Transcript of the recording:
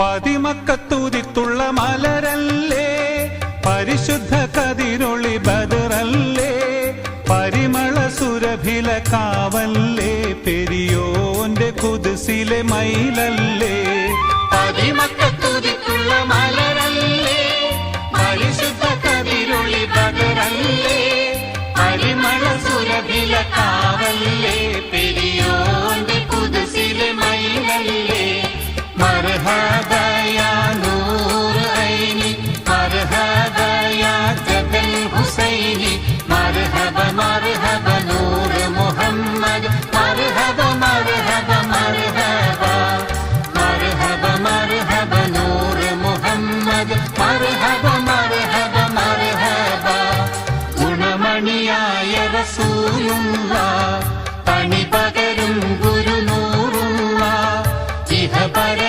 പതിമക്കത്തുതിത്തുള്ള മലരല്ലേ? പരിശുദ്ധ കതിരൊളി ബദറല്ലേ? പരിമള സുരഭില കാവല്ലേ? പെരിയോന്റെ കുതിസിലെ മയിലല്ലേ? പതിമക്കത്തുതിത്തുള്ള മലരല്ലേ? പരിശുദ്ധ കതിരൊളി ബദറല്ലേ? പരിമള സുരഭില കാവല്ലേ? മർഹബ മർഹബ മർഹബ പണി പകരും ഗുരുനൂറുള്ള ഇഹപര